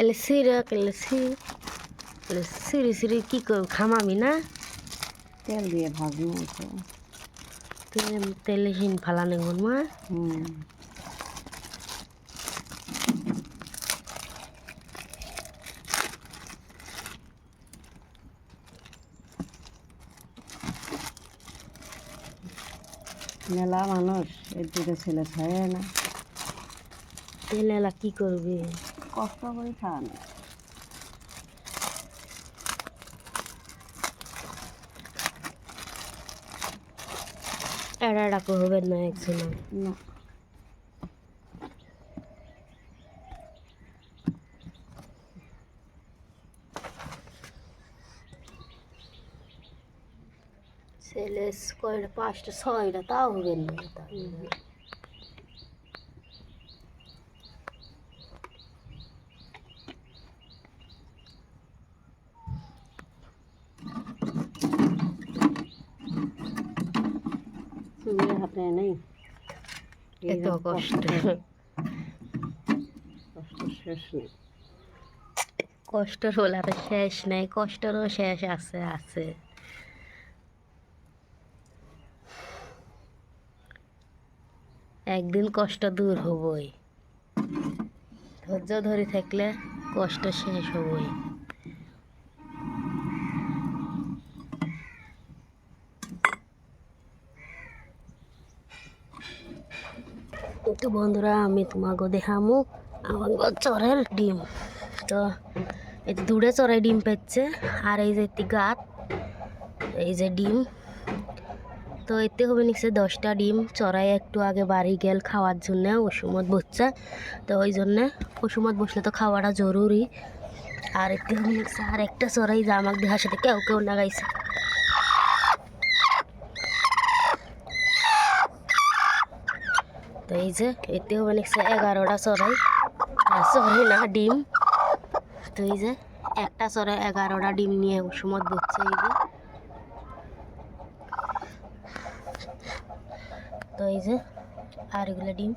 এলে সিরক এলে সি এলে সিরি সিরি কি করব খামামি না তেল দিয়ে ভাজবো তো তেল তেলে হিন ফালানে গুন মা হুম মেলা মানুষ এই দুটো ছেলে খায় না তেলেলা কি করবে কষ্ট করে খান। এড়া ডাকো হবে না একজন না। ছেলে কয়টা পাঁচটা ছয়টা তাও হবে না। তুমি হাতে নেই। এত কষ্ট। কষ্ট। শেষ নেই। কষ্টর হলে আর শেষ নাই কষ্টরও শেষ আছে আছে। একদিন কষ্ট দূর হবই। ধৈর্য ধরে থাকলে কষ্ট শেষ হবই। তো বন্ধুরা, আমি তোমাকে দেখামু আমার চরের ডিম। তো এই দূরে চড়াই ডিম পেচ্ছে, আর এই যে একটি গাত এই যে ডিম। তো এতে হবে নিচ্ছে দশটা ডিম চড়াই একটু আগে বাড়ি গেল খাওয়ার জন্য ওষুমত বসছে। তো ওই জন্যে ওষুমত বসলে তো খাওয়াটা জরুরি। আর এতে হবে নিচ্ছে আর একটা চড়াই যে আমাকে দেখার সাথে কেউ কেউ না তো এই যে এতে হবে নিচ্ছে এগারোটা চড়াই চড়াই না, ডিম। তো এই যে একটা চড়াই এগারোটা ডিম নিয়ে সময় বসছে এই যে। তো এই যে আর এগুলো ডিম।